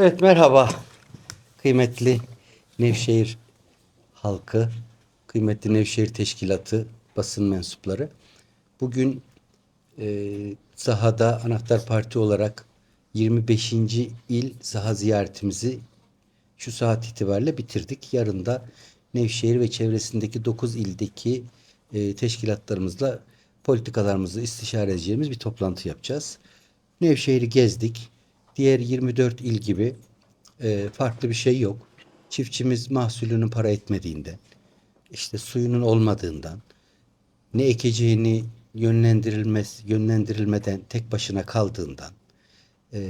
Evet merhaba kıymetli Nevşehir halkı, kıymetli Nevşehir Teşkilatı, basın mensupları. Bugün e, sahada Anahtar Parti olarak 25. il saha ziyaretimizi şu saat itibariyle bitirdik. Yarın da Nevşehir ve çevresindeki 9 ildeki e, teşkilatlarımızla politikalarımızı istişare edeceğimiz bir toplantı yapacağız. Nevşehir'i gezdik. Diğer 24 il gibi e, farklı bir şey yok. Çiftçimiz mahsulünün para etmediğinden, işte suyunun olmadığından, ne ekeceğini yönlendirilmez, yönlendirilmeden tek başına kaldığından, e,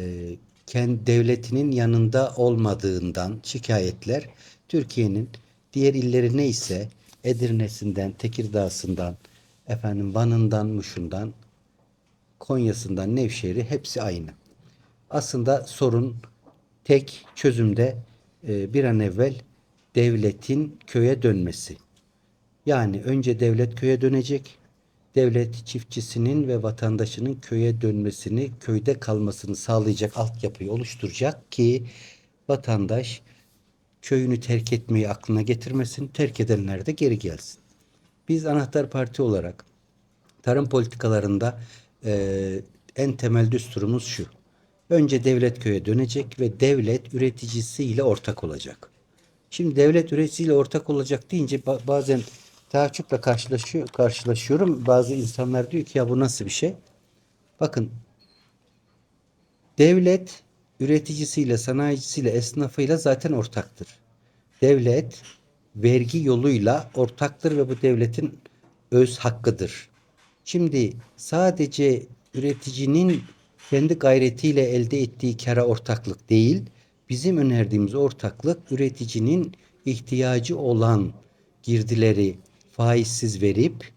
kendi devletinin yanında olmadığından şikayetler Türkiye'nin diğer illeri neyse Edirne'sinden, Tekirdağ'sından, efendim Van'ından, Muş'undan, Konya'sından, Nevşehir'i hepsi aynı. Aslında sorun tek çözümde e, bir an evvel devletin köye dönmesi. Yani önce devlet köye dönecek. Devlet çiftçisinin ve vatandaşının köye dönmesini, köyde kalmasını sağlayacak altyapıyı oluşturacak ki vatandaş köyünü terk etmeyi aklına getirmesin, terk edenler de geri gelsin. Biz Anahtar Parti olarak tarım politikalarında e, en temel düsturumuz şu. Önce devlet köye dönecek ve devlet üreticisiyle ortak olacak. Şimdi devlet üreticisiyle ortak olacak deyince ba- bazen taaccüple karşılaşıyor, karşılaşıyorum. Bazı insanlar diyor ki ya bu nasıl bir şey? Bakın devlet üreticisiyle, sanayicisiyle, esnafıyla zaten ortaktır. Devlet vergi yoluyla ortaktır ve bu devletin öz hakkıdır. Şimdi sadece üreticinin kendi gayretiyle elde ettiği kara ortaklık değil, bizim önerdiğimiz ortaklık üreticinin ihtiyacı olan girdileri faizsiz verip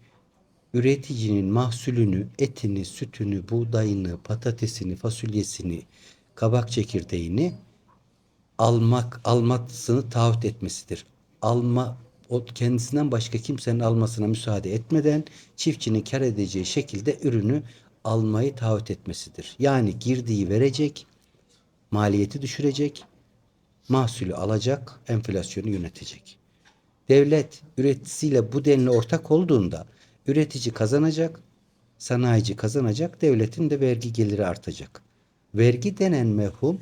üreticinin mahsulünü, etini, sütünü, buğdayını, patatesini, fasulyesini, kabak çekirdeğini almak almasını taahhüt etmesidir. Alma o kendisinden başka kimsenin almasına müsaade etmeden çiftçinin kar edeceği şekilde ürünü almayı taahhüt etmesidir. Yani girdiği verecek, maliyeti düşürecek, mahsulü alacak, enflasyonu yönetecek. Devlet üreticisiyle bu denli ortak olduğunda üretici kazanacak, sanayici kazanacak, devletin de vergi geliri artacak. Vergi denen mefhum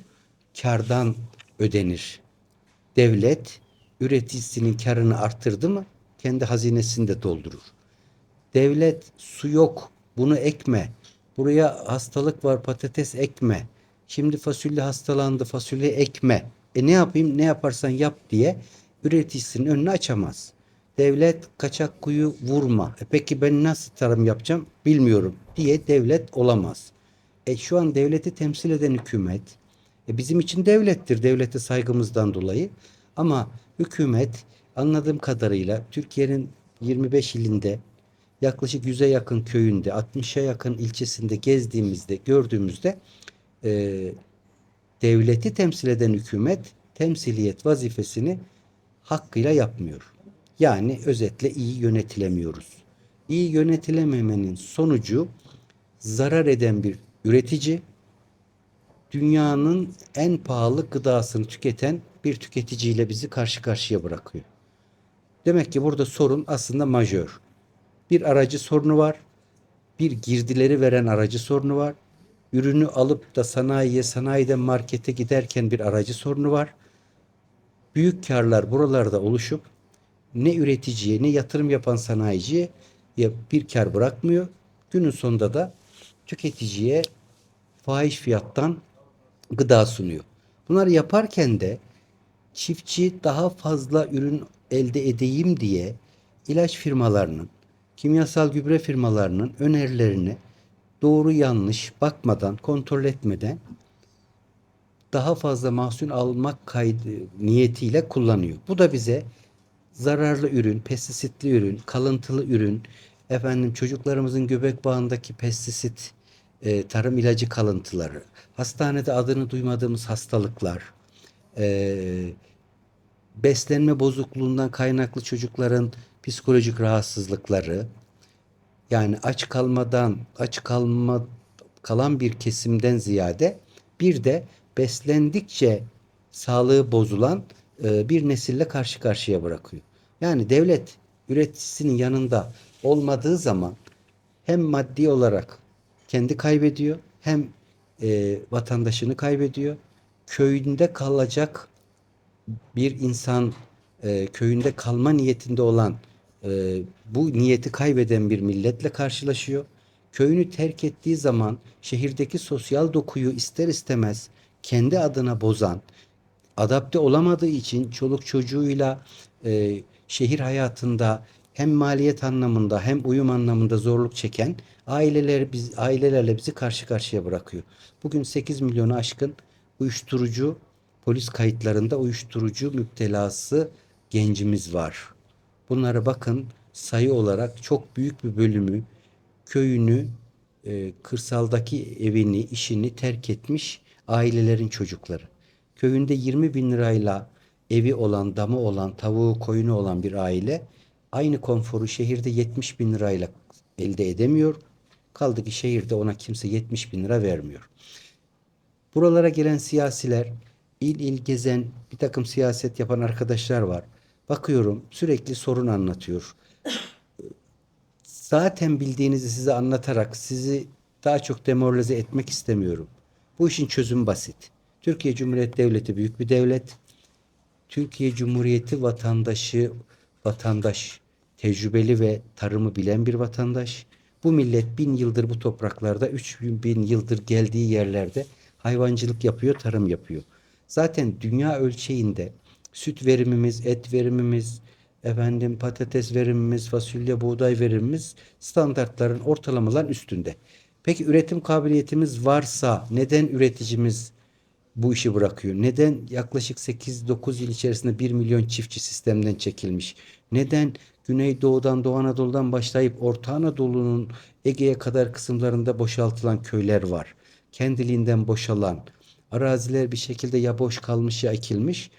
kardan ödenir. Devlet üreticisinin karını arttırdı mı kendi hazinesini de doldurur. Devlet su yok bunu ekme. Buraya hastalık var patates ekme. Şimdi fasulye hastalandı fasulye ekme. E ne yapayım ne yaparsan yap diye üreticisinin önünü açamaz. Devlet kaçak kuyu vurma. E peki ben nasıl tarım yapacağım bilmiyorum diye devlet olamaz. E şu an devleti temsil eden hükümet e bizim için devlettir devlete saygımızdan dolayı ama hükümet anladığım kadarıyla Türkiye'nin 25 ilinde yaklaşık 100'e yakın köyünde 60'a yakın ilçesinde gezdiğimizde gördüğümüzde e, devleti temsil eden hükümet temsiliyet vazifesini hakkıyla yapmıyor. Yani özetle iyi yönetilemiyoruz. İyi yönetilememenin sonucu zarar eden bir üretici, dünyanın en pahalı gıdasını tüketen bir tüketiciyle bizi karşı karşıya bırakıyor. Demek ki burada sorun aslında majör. Bir aracı sorunu var. Bir girdileri veren aracı sorunu var. Ürünü alıp da sanayiye, sanayiden markete giderken bir aracı sorunu var. Büyük karlar buralarda oluşup ne üreticiye ne yatırım yapan sanayiciye bir kar bırakmıyor. Günün sonunda da tüketiciye fahiş fiyattan gıda sunuyor. Bunları yaparken de çiftçi daha fazla ürün elde edeyim diye ilaç firmalarının, kimyasal gübre firmalarının önerilerini doğru yanlış bakmadan, kontrol etmeden daha fazla mahsul almak kaydı niyetiyle kullanıyor. Bu da bize zararlı ürün, pestisitli ürün, kalıntılı ürün, efendim çocuklarımızın göbek bağındaki pestisit, e, tarım ilacı kalıntıları, hastanede adını duymadığımız hastalıklar, e, beslenme bozukluğundan kaynaklı çocukların psikolojik rahatsızlıkları, yani aç kalmadan, aç kalma kalan bir kesimden ziyade bir de beslendikçe sağlığı bozulan e, bir nesille karşı karşıya bırakıyor. Yani devlet üreticisinin yanında olmadığı zaman hem maddi olarak kendi kaybediyor hem e, vatandaşını kaybediyor. Köyünde kalacak bir insan e, köyünde kalma niyetinde olan e, bu niyeti kaybeden bir milletle karşılaşıyor. Köyünü terk ettiği zaman şehirdeki sosyal dokuyu ister istemez kendi adına bozan, adapte olamadığı için çoluk çocuğuyla e, şehir hayatında hem maliyet anlamında hem uyum anlamında zorluk çeken aileler biz ailelerle bizi karşı karşıya bırakıyor. Bugün 8 milyonu aşkın uyuşturucu polis kayıtlarında uyuşturucu müptelası gencimiz var. Bunlara bakın sayı olarak çok büyük bir bölümü köyünü, e, kırsaldaki evini, işini terk etmiş ailelerin çocukları. Köyünde 20 bin lirayla evi olan, damı olan, tavuğu, koyunu olan bir aile aynı konforu şehirde 70 bin lirayla elde edemiyor. Kaldı ki şehirde ona kimse 70 bin lira vermiyor. Buralara gelen siyasiler, il il gezen bir takım siyaset yapan arkadaşlar var. Bakıyorum sürekli sorun anlatıyor. Zaten bildiğinizi size anlatarak sizi daha çok demoralize etmek istemiyorum. Bu işin çözümü basit. Türkiye Cumhuriyeti Devleti büyük bir devlet. Türkiye Cumhuriyeti vatandaşı, vatandaş, tecrübeli ve tarımı bilen bir vatandaş. Bu millet bin yıldır bu topraklarda, üç bin yıldır geldiği yerlerde hayvancılık yapıyor, tarım yapıyor. Zaten dünya ölçeğinde süt verimimiz, et verimimiz, efendim patates verimimiz, fasulye, buğday verimimiz standartların ortalamaların üstünde. Peki üretim kabiliyetimiz varsa neden üreticimiz bu işi bırakıyor? Neden yaklaşık 8-9 yıl içerisinde 1 milyon çiftçi sistemden çekilmiş? Neden Güneydoğu'dan Doğu Anadolu'dan başlayıp Orta Anadolu'nun Ege'ye kadar kısımlarında boşaltılan köyler var? Kendiliğinden boşalan, araziler bir şekilde ya boş kalmış ya ekilmiş.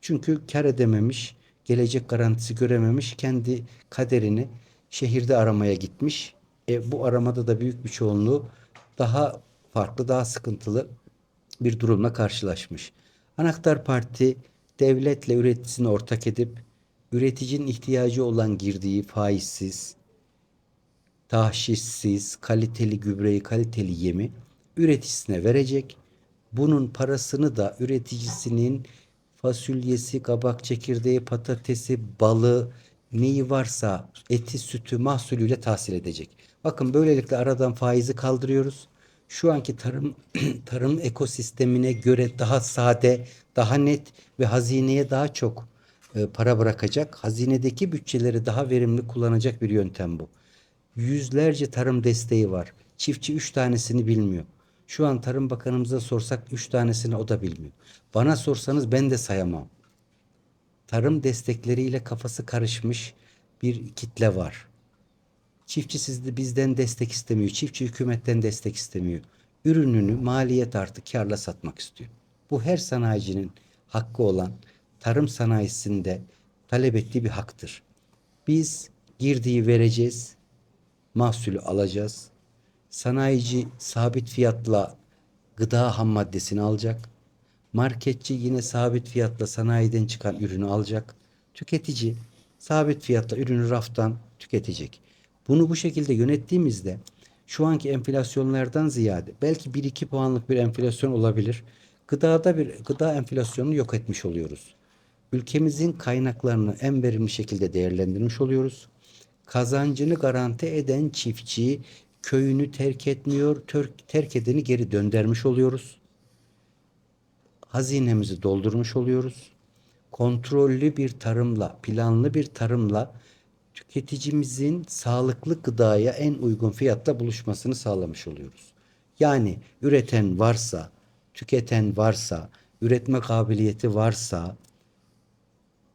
Çünkü kar edememiş, gelecek garantisi görememiş, kendi kaderini şehirde aramaya gitmiş. E, bu aramada da büyük bir çoğunluğu daha farklı, daha sıkıntılı bir durumla karşılaşmış. Anahtar Parti devletle üreticisini ortak edip üreticinin ihtiyacı olan girdiği faizsiz, tahşissiz, kaliteli gübreyi, kaliteli yemi üreticisine verecek. Bunun parasını da üreticisinin fasulyesi, kabak çekirdeği, patatesi, balı, neyi varsa eti, sütü, mahsulüyle tahsil edecek. Bakın böylelikle aradan faizi kaldırıyoruz. Şu anki tarım tarım ekosistemine göre daha sade, daha net ve hazineye daha çok e, para bırakacak. Hazinedeki bütçeleri daha verimli kullanacak bir yöntem bu. Yüzlerce tarım desteği var. Çiftçi üç tanesini bilmiyor. Şu an Tarım Bakanımıza sorsak üç tanesini o da bilmiyor. Bana sorsanız ben de sayamam. Tarım destekleriyle kafası karışmış bir kitle var. Çiftçi sizde bizden destek istemiyor. Çiftçi hükümetten destek istemiyor. Ürününü maliyet artı karla satmak istiyor. Bu her sanayicinin hakkı olan tarım sanayisinde talep ettiği bir haktır. Biz girdiği vereceğiz, mahsulü alacağız. Sanayici sabit fiyatla gıda ham maddesini alacak. Marketçi yine sabit fiyatla sanayiden çıkan ürünü alacak. Tüketici sabit fiyatla ürünü raftan tüketecek. Bunu bu şekilde yönettiğimizde şu anki enflasyonlardan ziyade belki 1-2 puanlık bir enflasyon olabilir. Gıdada bir gıda enflasyonunu yok etmiş oluyoruz. Ülkemizin kaynaklarını en verimli şekilde değerlendirmiş oluyoruz. Kazancını garanti eden çiftçi köyünü terk etmiyor, terk edeni geri döndürmüş oluyoruz. Hazinemizi doldurmuş oluyoruz. Kontrollü bir tarımla, planlı bir tarımla tüketicimizin sağlıklı gıdaya en uygun fiyatta buluşmasını sağlamış oluyoruz. Yani üreten varsa, tüketen varsa, üretme kabiliyeti varsa,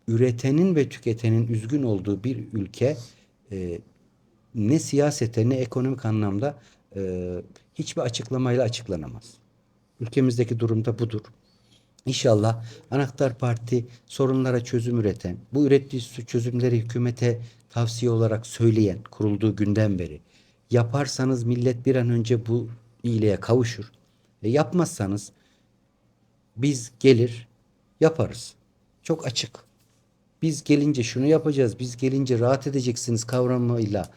üretenin ve tüketenin üzgün olduğu bir ülke e, ne siyasete ne ekonomik anlamda e, hiçbir açıklamayla açıklanamaz. Ülkemizdeki durumda budur. İnşallah Anahtar Parti sorunlara çözüm üreten, bu ürettiği çözümleri hükümete tavsiye olarak söyleyen kurulduğu günden beri yaparsanız millet bir an önce bu iyiliğe kavuşur. E yapmazsanız biz gelir Yaparız. Çok açık. Biz gelince şunu yapacağız, biz gelince rahat edeceksiniz kavramıyla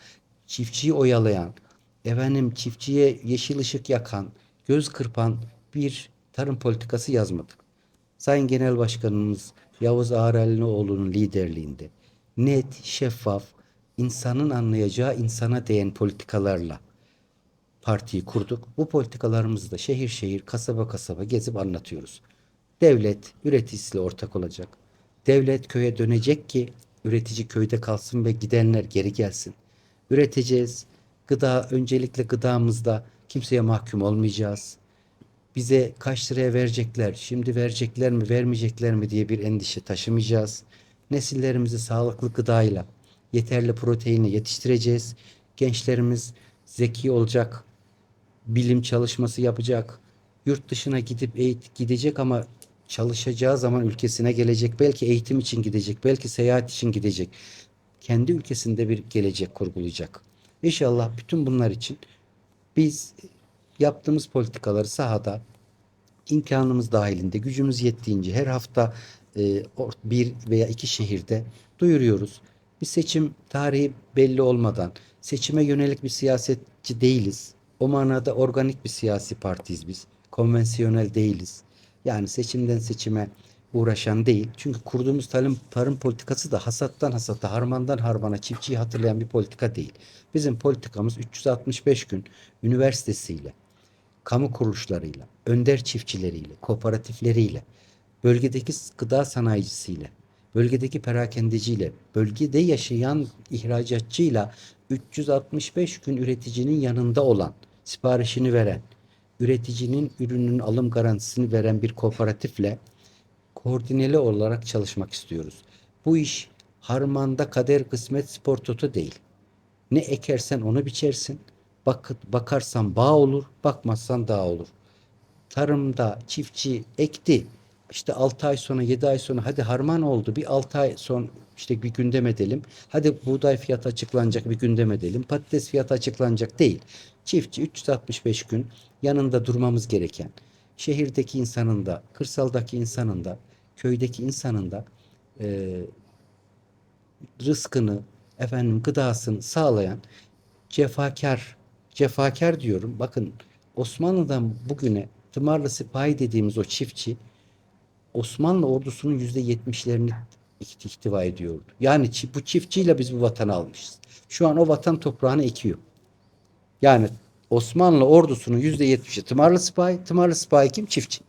çiftçiyi oyalayan, efendim çiftçiye yeşil ışık yakan, göz kırpan bir tarım politikası yazmadık. Sayın Genel Başkanımız Yavuz Ağrelioğlu'nun liderliğinde net, şeffaf, insanın anlayacağı insana değen politikalarla partiyi kurduk. Bu politikalarımızı da şehir şehir, kasaba kasaba gezip anlatıyoruz. Devlet üreticisiyle ortak olacak. Devlet köye dönecek ki üretici köyde kalsın ve gidenler geri gelsin. Üreteceğiz. Gıda öncelikle gıdamızda kimseye mahkum olmayacağız. Bize kaç liraya verecekler, şimdi verecekler mi, vermeyecekler mi diye bir endişe taşımayacağız. Nesillerimizi sağlıklı gıdayla, yeterli proteini yetiştireceğiz. Gençlerimiz zeki olacak, bilim çalışması yapacak. Yurt dışına gidip eğit gidecek ama çalışacağı zaman ülkesine gelecek. Belki eğitim için gidecek, belki seyahat için gidecek. Kendi ülkesinde bir gelecek kurgulayacak. İnşallah bütün bunlar için biz yaptığımız politikaları sahada imkanımız dahilinde gücümüz yettiğince her hafta e, bir veya iki şehirde duyuruyoruz. Bir seçim tarihi belli olmadan seçime yönelik bir siyasetçi değiliz. O manada organik bir siyasi partiyiz biz. Konvansiyonel değiliz. Yani seçimden seçime uğraşan değil. Çünkü kurduğumuz tarım, tarım politikası da hasattan hasata, harmandan harmana çiftçiyi hatırlayan bir politika değil. Bizim politikamız 365 gün üniversitesiyle, kamu kuruluşlarıyla, önder çiftçileriyle, kooperatifleriyle, bölgedeki gıda sanayicisiyle, bölgedeki perakendeciyle, bölgede yaşayan ihracatçıyla 365 gün üreticinin yanında olan, siparişini veren, üreticinin ürünün alım garantisini veren bir kooperatifle koordineli olarak çalışmak istiyoruz. Bu iş harmanda kader kısmet spor toto değil. Ne ekersen onu biçersin. Bak, bakarsan bağ olur, bakmazsan dağ olur. Tarımda çiftçi ekti. İşte 6 ay sonra 7 ay sonra hadi harman oldu. Bir 6 ay son işte bir gündem edelim. Hadi buğday fiyatı açıklanacak bir gündem edelim. Patates fiyatı açıklanacak değil. Çiftçi 365 gün yanında durmamız gereken şehirdeki insanın da, kırsaldaki insanın da, köydeki insanın da e, rızkını, efendim gıdasını sağlayan cefakar, cefakar diyorum. Bakın Osmanlı'dan bugüne tımarlı sipahi dediğimiz o çiftçi Osmanlı ordusunun yüzde yetmişlerini ihtiva ediyordu. Yani bu çiftçiyle biz bu vatanı almışız. Şu an o vatan toprağını ekiyor. Yani Osmanlı ordusunun yüzde yetmişi tımarlı sipahi. Tımarlı sipahi kim? Çiftçi.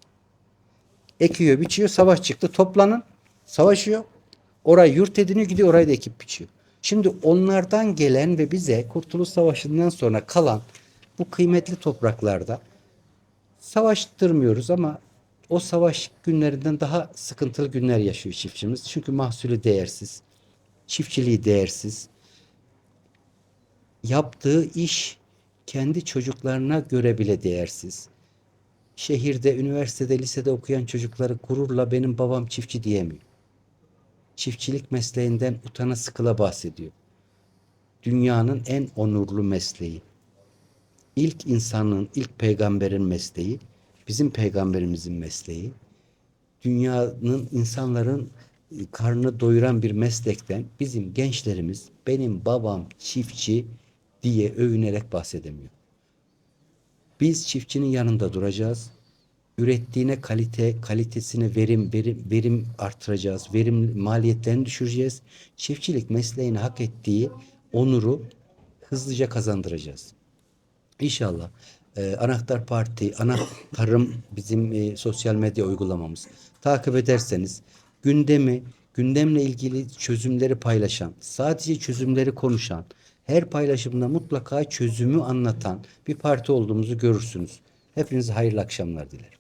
Ekiyor, biçiyor, savaş çıktı. Toplanın, savaşıyor. Orayı yurt ediniyor, gidiyor orayı da ekip biçiyor. Şimdi onlardan gelen ve bize Kurtuluş Savaşı'ndan sonra kalan bu kıymetli topraklarda savaştırmıyoruz ama o savaş günlerinden daha sıkıntılı günler yaşıyor çiftçimiz. Çünkü mahsulü değersiz, çiftçiliği değersiz. Yaptığı iş kendi çocuklarına göre bile değersiz. Şehirde, üniversitede, lisede okuyan çocukları gururla benim babam çiftçi diyemiyor. Çiftçilik mesleğinden utana sıkıla bahsediyor. Dünyanın en onurlu mesleği. İlk insanın, ilk peygamberin mesleği, bizim peygamberimizin mesleği. Dünyanın, insanların e, karnını doyuran bir meslekten bizim gençlerimiz benim babam çiftçi diye övünerek bahsedemiyor. Biz çiftçinin yanında duracağız. Ürettiğine kalite, kalitesine verim, verim, verim artıracağız. Verim maliyetlerini düşüreceğiz. Çiftçilik mesleğini hak ettiği onuru hızlıca kazandıracağız. İnşallah. Ee, Anahtar Parti, Anahtarım bizim e, sosyal medya uygulamamız. Takip ederseniz gündemi, gündemle ilgili çözümleri paylaşan, sadece çözümleri konuşan, her paylaşımda mutlaka çözümü anlatan bir parti olduğumuzu görürsünüz. Hepinize hayırlı akşamlar dilerim.